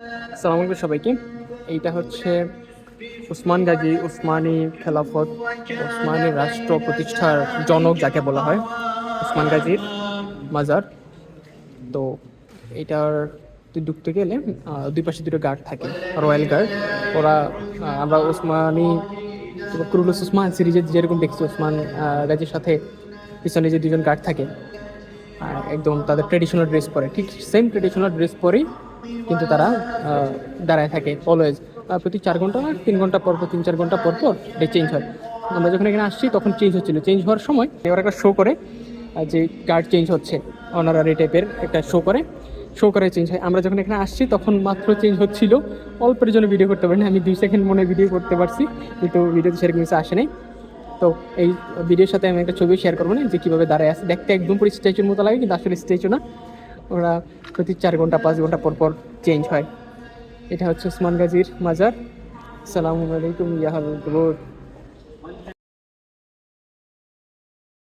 সালাম আলাইকুম সবাইকে। এইটা হচ্ছে উসমান গাজী উসমানী খেলাফত, উসমানী রাষ্ট্র প্রতিষ্ঠার জনক যাকে বলা হয়, উসমান গাজীর মাজার। তো এটার তুই ঢুকতে গেলে দুই পাশে দুটো গার্ড থাকে, রয়্যাল গার্ড ওরা আমরা উসমানী, ক্রুলুস উসমান সিরিজে যেরকম দেখছি, উসমান গাজীর সাথে পিছনে যে দুজন গার্ড থাকে একদম তাদের ট্রেডিশনাল ড্রেস পরে, ঠিক সেম ট্রেডিশনাল ড্রেস পরেই কিন্তু তারা দাঁড়ায় থাকে অলওয়েজ প্রতি চার ঘণ্টা না তিন ঘণ্টা পর পর, তিন চার ঘণ্টা পর পর এটা চেঞ্জ হয়। আমরা যখন এখানে আসছি, তখন চেঞ্জ হচ্ছিল। চেঞ্জ হওয়ার সময় এবার একটা শো করে যে গার্ড চেঞ্জ হচ্ছে অনারারি টাইপের একটা শো করে। শো করে চেঞ্জ হয়। আমরা যখন এখানে আসছি, তখন মাত্র চেঞ্জ হচ্ছিল। অল্পের জন্য ভিডিও করতে পারিনি। আমি দুই সেকেন্ড মনে ভিডিও করতে পারছি, কিন্তু ভিডিওতে সেরকম আসে নাই। তো এই ভিডিওর সাথে আমি একটা ছবি শেয়ার করব না, যে কীভাবে দাঁড়ায় আছে। দেখতে একদম পুরো স্ট্যাচুর মতো লাগে, কিন্তু আসলে স্ট্যাচু না। ওরা প্রতি চার ঘণ্টা, পাঁচ ঘণ্টা পর পর চেঞ্জ হয়। এটা হচ্ছে ওসমান গাজীর মাজার। সালামু আলাইকুম ইয়াহাল